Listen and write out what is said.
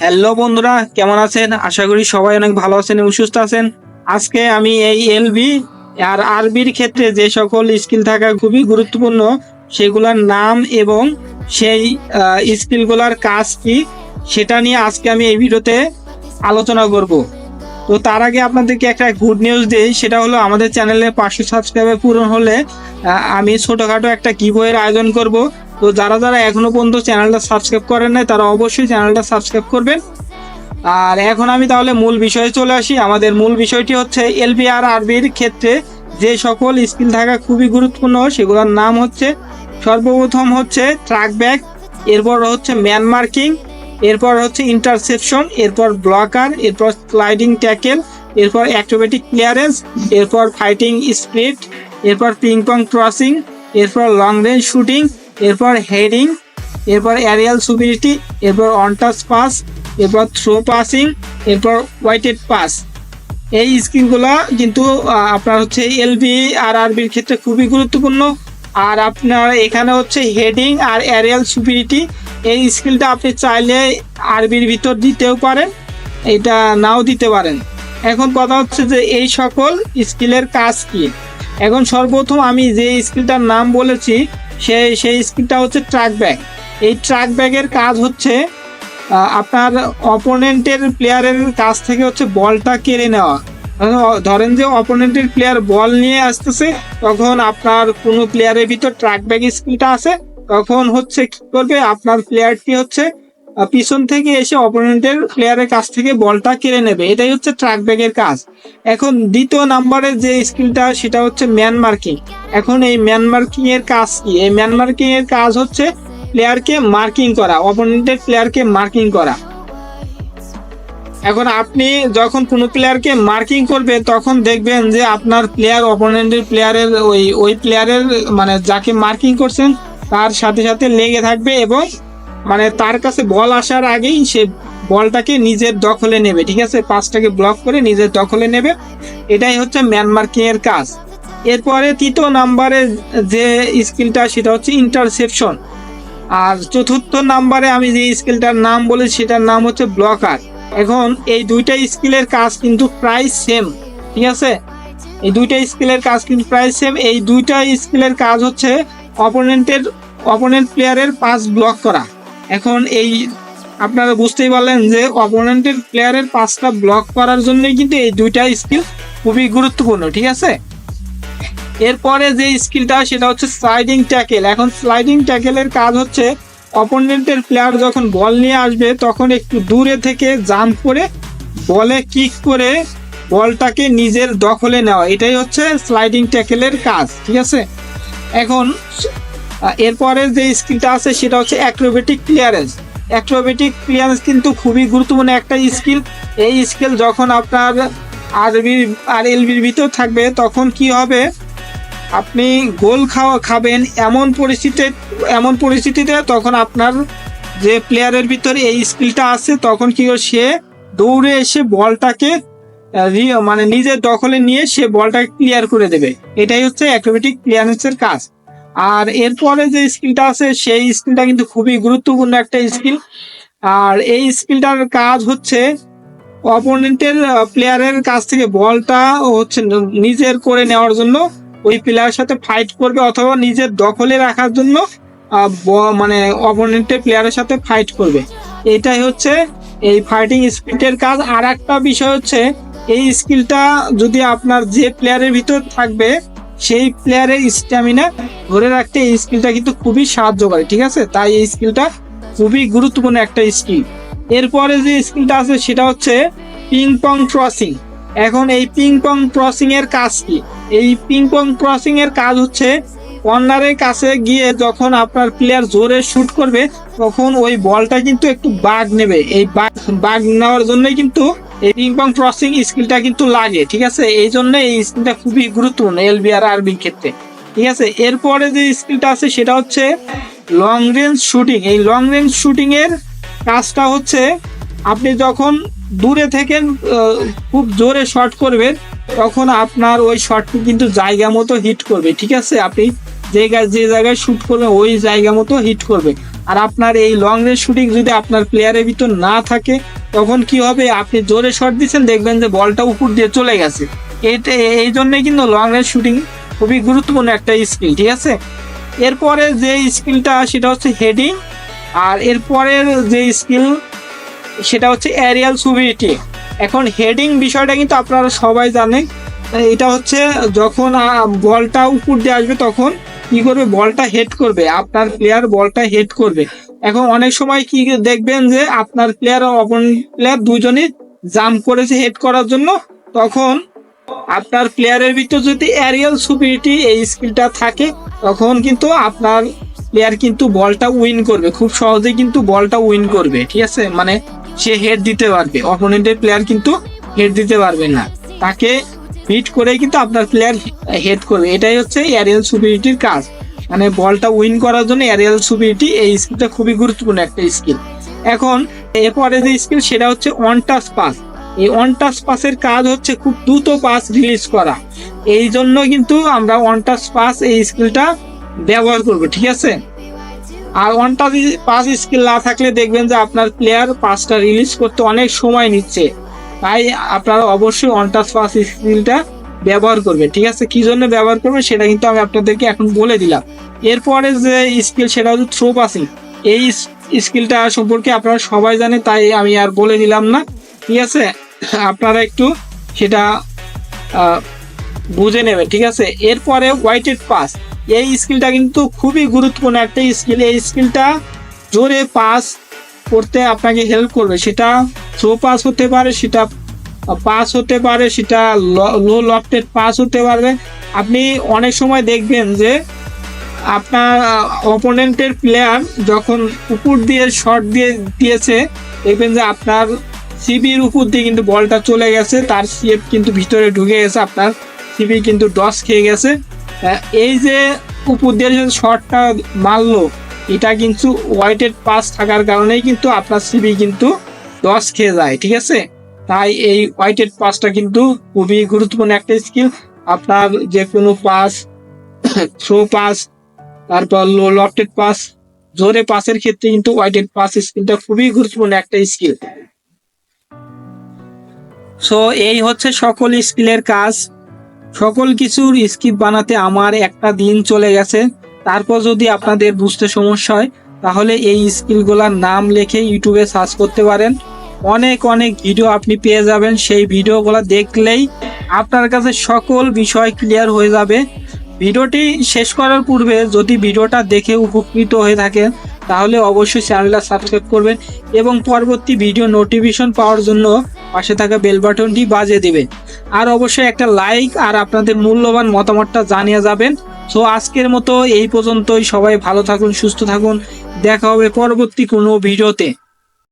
Hello বন্ধুরা, কেমন আছেন? আশা করি সবাই অনেক ভালো আছেন এবং সুস্থ আছেন। আজকে আমি এই এলবি আর আরবির ক্ষেত্রে যে সকল স্কিল থাকা খুবই গুরুত্বপূর্ণ, সেগুলোর নাম এবং সেই স্কিলগুলোর কাজ কি, সেটা নিয়ে আজকে আমি এই ভিডিওতে আলোচনা করব। তো তার আগে আপনাদেরকে একটা গুড নিউজ দিই, সেটা হলো আমাদের চ্যানেলে পাঁচশো সাবস্ক্রাইবার পূরণ হলে আমি ছোটোখাটো একটা কিবইয়ের আয়োজন করব। তো যারা যারা এখনও পর্যন্ত চ্যানেলটা সাবস্ক্রাইব করেন নাই, তারা অবশ্যই চ্যানেলটা সাবস্ক্রাইব করবেন। আর এখন আমি তাহলে মূল বিষয়ে চলে আসি। আমাদের মূল বিষয়টি হচ্ছে এলবিআর আরবির ক্ষেত্রে যে সকল স্কিল থাকা খুবই গুরুত্বপূর্ণ, সেগুলোর নাম হচ্ছে, সর্বপ্রথম হচ্ছে ট্রাক ব্যাগ, এরপর হচ্ছে ম্যান মার্কিং, এরপর হচ্ছে ইন্টারসেপশন, এরপর ব্লকার, এরপর স্লাইডিং ট্যাকেল, এরপর অ্যাক্রোবেটিক ক্লিয়ারেন্স, এরপর ফাইটিং স্পিড এরপর পিং পং ক্রসিং, এরপর লং রেঞ্জ শুটিং এরপর হেডিং, এরপর অ্যারিয়াল সুপিরিটি এরপর অনটাস পাস এরপর থ্রো পাসিং এরপর ওয়াইটেড পাস এই স্কিলগুলো কিন্তু আপনার হচ্ছে এলবি আর আরবির ক্ষেত্রে খুবই গুরুত্বপূর্ণ। আর আপনার এখানে হচ্ছে হেডিং আর অ্যারিয়াল সুপিরিটি এই স্কিলটা আপনি চাইলে আরবির ভিতর দিতেও পারেন, এটা নাও দিতে পারেন। এখন কথা হচ্ছে যে এই সকল স্কিলের কাজ কি? এখন সর্বপ্রথম আমি যে স্কিলটার নাম বলেছি সেই সেই স্কিলটা হচ্ছে ট্রাক ব্যাগ। এই ট্রাক ব্যাগের কাজ হচ্ছে আপনার অপোনেন্টের প্লেয়ারের কাছ থেকে হচ্ছে বলটা কেড়ে নেওয়া। ধরেন যে অপোনেন্টের প্লেয়ার বল নিয়ে আসতেছে, তখন আপনার কোনো প্লেয়ারের ভিতর ট্রাক ব্যাগ স্কিলটা আছে, তখন হচ্ছে কি করবে, আপনার প্লেয়ারটি হচ্ছে পিছন থেকে এসে অপোনেন্টের প্লেয়ারের কাছ থেকে বলটা কেড়ে নেবে। এটাই হচ্ছে ট্রাক ব্যাগের কাজ। এখন দ্বিতীয় নাম্বারে যে স্কিলটা সেটা হচ্ছে ম্যান মার্কিং এখন এই ম্যান এর কাজ কি? এই ম্যান এর কাজ হচ্ছে প্লেয়ারকে মার্কিং করা অপোনেন্টের প্লেয়ারকে মার্কিং করা। এখন আপনি যখন কোনো প্লেয়ারকে মার্কিং করবেন, তখন দেখবেন যে আপনার প্লেয়ার অপোনেন্টের প্লেয়ারের ওই ওই প্লেয়ারের মানে যাকে মার্কিং করছেন, তার সাথে সাথে লেগে থাকবে এবং মানে তার কাছে বল আসার আগেই সে বলটাকে নিজের দখলে নেবে, ঠিক আছে? পাঁচটাকে ব্লক করে নিজের দখলে নেবে। এটাই হচ্ছে ম্যান মার্কিং এর কাজ। এরপরে তৃতীয় নাম্বারে যে স্কিলটা, সেটা হচ্ছে ইন্টারসেপশন আর চতুর্থ নাম্বারে আমি যে স্কিলটার নাম বলেছি সেটার নাম হচ্ছে ব্লকার এখন এই দুইটা স্কিলের কাজ কিন্তু প্রায় সেম ঠিক আছে? এই দুইটা স্কিলের কাজ কিন্তু প্রায় সেম এই দুইটা স্কিলের কাজ হচ্ছে অপোনেন্টের অপোনেন্ট প্লেয়ারের পাস ব্লক করা। এখন এই, আপনারা বুঝতেই পারলেন যে অপোনেন্টের প্লেয়ারের পাঁচটা ব্লক করার জন্যই কিন্তু এই দুইটা স্কিল খুবই গুরুত্বপূর্ণ, ঠিক আছে? এরপরে যে স্কিলটা সেটা হচ্ছে স্লাইডিং ট্যাকেল এখন স্লাইডিং ট্যাকেলের কাজ হচ্ছে অপোনেন্টের প্লেয়ার যখন বল নিয়ে আসবে, তখন একটু দূরে থেকে জাম্প করে বলে কিক করে বলটাকে নিজের দখলে নেওয়া। এটাই হচ্ছে স্লাইডিং ট্যাকেলের কাজ, ঠিক আছে? এখন এরপরে যে স্কিলটা আছে সেটা হচ্ছে অ্যাক্রোবেটিক ক্লিয়ারেন্স অ্যাক্রোবেটিক ক্লিয়ারেন্স কিন্তু খুবই গুরুত্বপূর্ণ একটা স্কিল এই স্কিল যখন আপনার আরবির আর এলবির ভিতর থাকবে, তখন কি হবে? আপনি গোল খাওয়া খাবেন এমন পরিস্থিতিতে এমন পরিস্থিতিতে তখন আপনার যে প্লেয়ারের ভিতরে এই স্কিলটা আছে, তখন কি সে দৌড়ে এসে বলটাকে মানে নিজের দখলে নিয়ে সে বলটাকে ক্লিয়ার করে দেবে। এটাই হচ্ছে অ্যাক্রোবেটিক ক্লিয়ারেন্সের কাজ। আর এরপরে যে স্কিলটা আছে, সেই স্কিলটা কিন্তু খুবই গুরুত্বপূর্ণ একটা স্কিল। আর এই স্কিলটার কাজ হচ্ছে অপোনেন্টের প্লেয়ারের কাছ থেকে বলটা হচ্ছে নিজের করে নেওয়ার জন্য ওই প্লেয়ারের সাথে ফাইট করবে অথবা নিজের দখলে রাখার জন্য মানে অপোনেন্টের প্লেয়ারের সাথে ফাইট করবে। এটাই হচ্ছে এই ফাইটিং স্পিডের কাজ। আর একটা বিষয় হচ্ছে, এই স্কিলটা যদি আপনার যে প্লেয়ারের ভিতর থাকবে সেই প্লেয়ারের স্ট্যামিনা ধরে রাখতে এই স্কিলটা কিন্তু খুবই সাহায্য করে, ঠিক আছে? তাই এই স্কিলটা খুবই গুরুত্বপূর্ণ একটা স্কিল এরপরে যে স্কিলটা আছে সেটা হচ্ছে পিং পং ক্রসিং এখন এই পিং পং ক্রসিং এর কাজ কি? এই পিং পং ক্রসিং এর কাজ হচ্ছে কর্নারের কাছে গিয়ে যখন আপনার প্লেয়ার জোরে শুট করবে, তখন ওই বলটা কিন্তু একটু বাঘ নেবে। এই বাঘ বাঘ নেওয়ার জন্যই কিন্তু এই পিং পং ক্রসিং স্কিলটা কিন্তু লাগে, ঠিক আছে? এই জন্য এই স্কিলটা খুবই গুরুত্বপূর্ণ এলবি আর আরবির ক্ষেত্রে, ঠিক আছে? এরপরে যে স্কিলটা আছে সেটা হচ্ছে লং রেঞ্জ শুটিং এই লং রেঞ্জ শুটিং এর কাজটা হচ্ছে আপনি যখন দূরে থেকে খুব জোরে শট করবেন, তখন আপনার ওই শটটি কিন্তু জায়গা মতো হিট করবে, ঠিক আছে? আপনি যে যে জায়গায় শুট করবেন, ওই জায়গা মতো হিট করবে। আর আপনার এই লং রেঞ্জ শুটিং যদি আপনার প্লেয়ারের ভিতর না থাকে তখন কি হবে? আপনি জোরে শট দিচ্ছেন, দেখবেন যে বলটা উপর দিয়ে চলে গেছে। এইটা এই জন্যই কিন্তু লং রেঞ্জ শুটিং খুবই গুরুত্বপূর্ণ একটা স্কিল ঠিক আছে? এরপরে যে স্কিলটা সেটা হচ্ছে হেডিং আর এরপরের যে স্কিল সেটা হচ্ছে অ্যারিয়াল সুবিলিটি এখন হেডিং বিষয়টা কিন্তু আপনারা সবাই জানেন। এটা হচ্ছে যখন বলটা উপর দিয়ে আসবে তখন কি করবে? বলটা হেড করবে। আপনার প্লেয়ার বলটা হেড করবে। এখন অনেক সময় কি দেখবেন যে, আপনার প্লেয়ার ও অপন প্লেয়ার দুজনে জাম্প করেছে হেড করার জন্য। তখন আপনার প্লেয়ারের ভিতর যদি অ্যারিয়াল সুপিরিটি এই স্কিলটা থাকে, তখন কিন্তু আপনার প্লেয়ার কিন্তু বলটা উইন করবে। খুব সহজেই কিন্তু বলটা উইন করবে। ঠিক আছে? মানে সে হেড দিতে পারবে। অপোনেন্টের প্লেয়ার কিন্তু হেড দিতে পারবে না। তাকে হিট করেই কিন্তু আপনার প্লেয়ার হেড করবে। এটাই হচ্ছে অ্যারিয়াল সুপিরিটির কাজ। মানে বলটা উইন করার জন্য অ্যারিয়াল সুপিরিটি এই স্কিলটা খুবই গুরুত্বপূর্ণ একটা স্কিল এখন এরপরে যে স্কিল সেটা হচ্ছে ওয়ান টাচ পাস এই ওয়ান টাচ পাসের কাজ হচ্ছে খুব দ্রুত পাস রিলিজ করা। এই জন্য কিন্তু আমরা ওয়ান টাচ পাস এই স্কিলটা ব্যবহার করব, ঠিক আছে? আর ওয়ান টাচ পাস স্কিল না থাকলে দেখবেন যে আপনার প্লেয়ার পাসটা রিলিজ করতে অনেক সময় নিচ্ছে। তাই আপনারা অবশ্যই টাচ পাস স্কিলটা ব্যবহার করবেন। ঠিক আছে? কি জন্য ব্যবহার করবেন সেটা কিন্তু আমি আপনাদেরকে এখন বলে দিলাম। এরপরে যে স্কিল সেটা হচ্ছে থ্রো পাসিং এই স্কিলটা সম্পর্কে আপনারা সবাই জানে তাই আমি আর বলে দিলাম না। ঠিক আছে? আপনারা একটু সেটা বুঝে নেবেন। ঠিক আছে? এরপরে ওয়াইটেড পাস এই স্কিলটা কিন্তু খুবই গুরুত্বপূর্ণ একটা স্কিল এই স্কিলটা জোরে পাস করতে আপনাকে হেল্প করবে। সেটা থ্রো পাস হতে পারে সেটা পাস হতে পারে সেটা লো লফটেড পাস হতে পারবে। আপনি অনেক সময় দেখবেন যে আপনার অপোনেন্টের প্লেয়ার যখন উপর দিয়ে শট দিয়ে দিয়েছে, দেখবেন যে আপনার সিবির উপর দিয়ে কিন্তু বলটা চলে গেছে, তার সিএফ কিন্তু ভিতরে ঢুকে গেছে, আপনার সিবি কিন্তু ডস খেয়ে গেছে। এই যে উপর দিয়ে যে শটটা মারলো, এটা কিন্তু ওয়াইটেড পাস থাকার কারণেই কিন্তু আপনার সিবি কিন্তু ডস খেয়ে যায়, ঠিক আছে? তাই এই ওয়াইটেড পাসটা কিন্তু খুবই গুরুত্বপূর্ণ একটা স্কিল আপনার যে কোনো পাস থ্রো পাস তারপর লো লফটেড পাস জোরে পাসের ক্ষেত্রে কিন্তু ওয়াইটেড পাস স্কিলটা খুবই গুরুত্বপূর্ণ একটা স্কিল সো এই হচ্ছে সকল স্কিলের কাজ। সকল কিছুর স্কিপ বানাতে আমার একটা দিন চলে গেছে। তারপর যদি আপনাদের বুঝতে সমস্যা হয়, তাহলে এই স্কিলগুলোর নাম লিখে ইউটিউবে সার্চ করতে পারেন। অনেক অনেক ভিডিও আপনি পেয়ে যাবেন। সেই ভিডিওগুলো দেখলেই আপনার কাছে সকল বিষয় ক্লিয়ার হয়ে যাবে। ভিডিওটি শেষ করার পূর্বে যদি ভিডিওটা দেখে উপকৃত হয়ে থাকেন, তাহলে অবশ্যই চ্যানেলটা সাবস্ক্রাইব করবেন এবং পরবর্তী ভিডিও নোটিফিকেশন পাওয়ার জন্য পাশে থাকা বেল বাটনটি বাজিয়ে দিবেন। আর অবশ্যই একটা লাইক আর আপনাদের মূল্যবান মতামতটা জানিয়ে যাবেন। সো আজকের মতো এই পর্যন্তই। সবাই ভালো থাকুন, সুস্থ থাকুন। দেখা হবে পরবর্তী কোনো ভিডিওতে